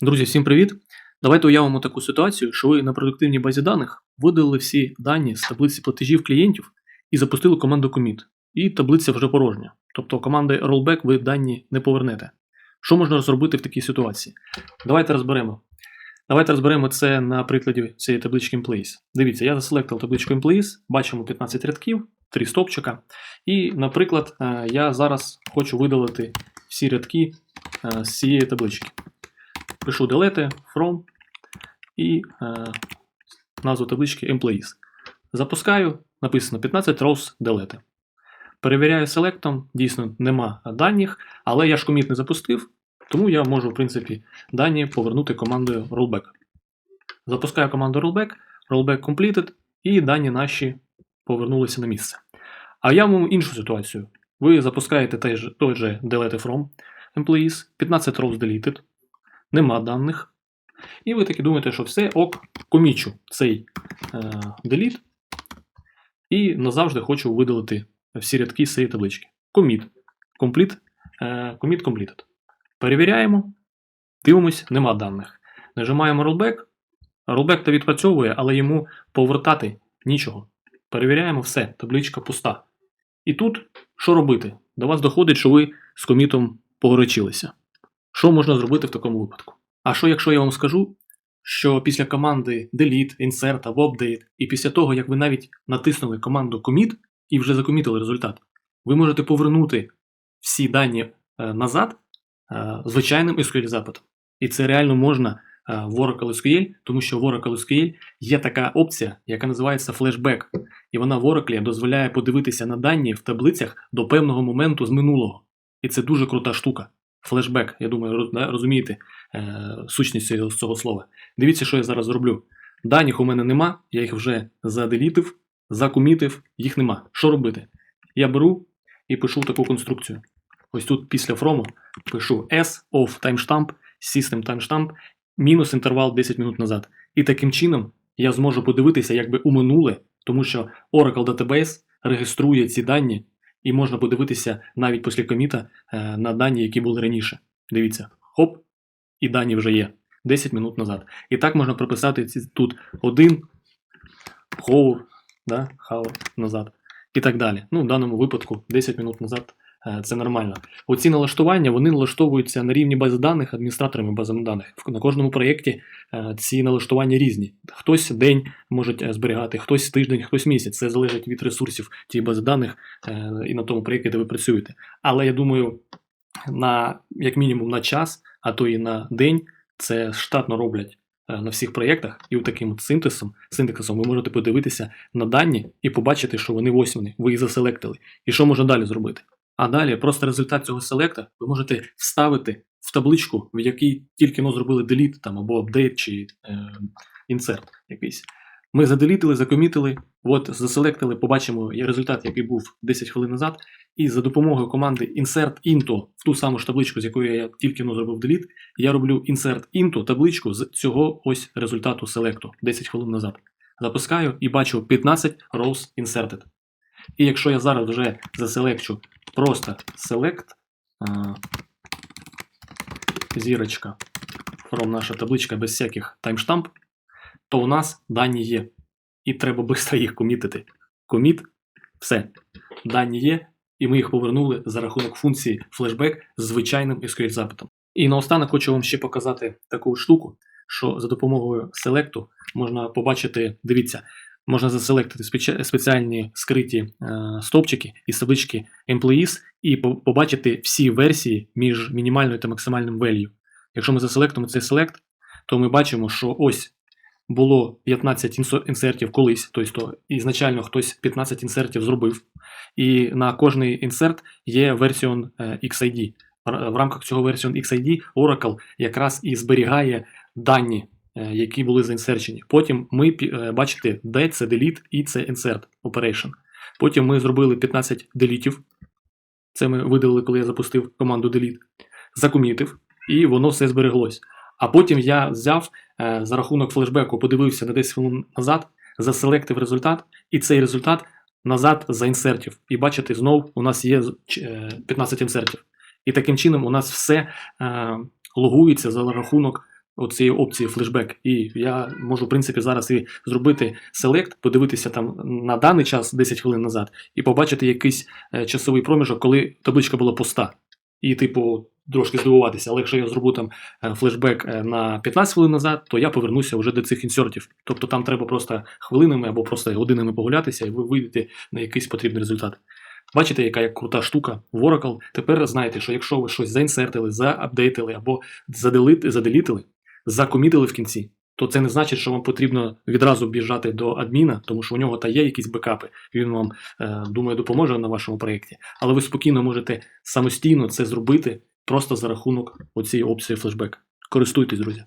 Друзі, всім привіт! Давайте уявимо таку ситуацію, що ви на продуктивній базі даних видалили всі дані з таблиці платежів клієнтів і запустили команду commit. І таблиця вже порожня. Тобто команди rollback ви дані не повернете. Що можна зробити в такій ситуації? Давайте розберемо. Давайте розберемо це на прикладі цієї таблички Employees. Дивіться, я заселектив табличку Employees, бачимо 15 рядків, 3 стопчика. І, наприклад, е, я зараз хочу видалити всі рядки е, з цієї таблички. Пишу delete from і е, назву таблички Employees. Запускаю, написано 15 rows delete. Перевіряю селектом, дійсно нема даних, але я ж коміт не запустив, тому я можу, в принципі, дані повернути командою rollback. Запускаю команду rollback, rollback completed, і дані наші повернулися на місце. А я вам іншу ситуацію. Ви запускаєте той же, той же delete from employees, 15 rows deleted, нема даних. І ви таки думаєте, що все ок, комічу цей е, delete, і назавжди хочу видалити всі рядки з цієї таблички. Commit. Complete, е, completed. Перевіряємо. Дивимось, нема даних. Нажимаємо rollback. Rollback то відпрацьовує, але йому повертати нічого. Перевіряємо все, табличка пуста. І тут що робити? До вас доходить, що ви з комітом погорячилися. Що можна зробити в такому випадку? А що, якщо я вам скажу, що після команди delete, insert або update, і після того, як ви навіть натиснули команду commit і вже закомітили результат, ви можете повернути всі дані е, назад е, звичайним SQL запитом. І це реально можна е, в Oracle SQL, тому що в Oracle SQL є така опція, яка називається Flashback. І вона в Oracle дозволяє подивитися на дані в таблицях до певного моменту з минулого. І це дуже крута штука. Флешбек, я думаю, розумієте е, сущність цього, слова. Дивіться, що я зараз зроблю. Даних у мене нема, я їх вже заделітив, закомітив, їх нема. Що робити? Я беру і пишу таку конструкцію. Ось тут після фрому пишу S of timestamp, system timestamp, мінус інтервал 10 минут назад. І таким чином я зможу подивитися якби у минуле, тому що Oracle Database реєструє ці дані, і можна подивитися навіть після коміта е, на дані, які були раніше. Дивіться, хоп, і дані вже є 10 минут назад. І так можна прописати тут один хоур, да, хаур назад і так далі. Ну, в даному випадку 10 минут назад це нормально. Оці налаштування вони налаштовуються на рівні бази даних адміністраторами базами даних. На кожному проєкті е, ці налаштування різні. Хтось день може е, зберігати, хтось тиждень, хтось місяць. Це залежить від ресурсів тієї бази даних е, і на тому проєкті, де ви працюєте. Але я думаю, на як мінімум на час, а то і на день, це штатно роблять е, на всіх проєктах, і таким синтезом, синтезом ви можете подивитися на дані і побачити, що вони восьмини, ви їх заселектили. І що можна далі зробити? А далі просто результат цього селекта ви можете вставити в табличку, в якій тільки но зробили delete там, або апдейт чи е, якийсь. Ми заделітили, закомітили, от заселектили, побачимо результат, який був 10 хвилин назад. І за допомогою команди insert into в ту саму ж табличку, з якої я тільки но зробив delete, я роблю insert into табличку з цього ось результату селекту 10 хвилин назад. Запускаю і бачу 15 rows inserted. І якщо я зараз вже заселекчу просто select а, зірочка from наша табличка без всяких таймштамп, то у нас дані є. І треба швидко їх комітити. Коміт, все. Дані є, і ми їх повернули за рахунок функції flashback з звичайним SQL запитом. І наостанок хочу вам ще показати таку штуку, що за допомогою селекту можна побачити, дивіться, можна заселектити спеціальні скриті е, стовпчики із таблички Employees і побачити всі версії між мінімальною та максимальним value. Якщо ми заселектимо цей селект, то ми бачимо, що ось було 15 інсертів колись, тобто ізначально хтось 15 інсертів зробив, і на кожний інсерт є version е, XID. В рамках цього version XID Oracle якраз і зберігає дані, які були заінсерчені. Потім ми е, бачите, де це delete і це insert operation. Потім ми зробили 15 делітів. Це ми видалили, коли я запустив команду delete, закомітив, і воно все збереглось. А потім я взяв е, за рахунок флешбеку, подивився на 10 хвилин назад, заселектив результат, і цей результат назад заінсертів. І бачите, знов у нас є е, 15 інсертів. І таким чином у нас все е, логується за рахунок оцієї опції флешбек. І я можу, в принципі, зараз і зробити селект, подивитися там на даний час 10 хвилин назад, і побачити якийсь е, часовий проміжок, коли табличка була пуста. І, типу, трошки здивуватися. Але якщо я зроблю там е, флешбек е, на 15 хвилин назад, то я повернуся вже до цих інсертів. Тобто там треба просто хвилинами або просто годинами погулятися, і ви вийдете на якийсь потрібний результат. Бачите, яка як крута штука в Oracle. Тепер знаєте, що якщо ви щось заінсертили, заапдейтили або заделити, заделітили, закомітили в кінці, то це не значить, що вам потрібно відразу біжати до адміна, тому що у нього та є якісь бекапи, він вам, е, думаю, допоможе на вашому проєкті. Але ви спокійно можете самостійно це зробити просто за рахунок оцієї опції флешбек. Користуйтесь, друзі.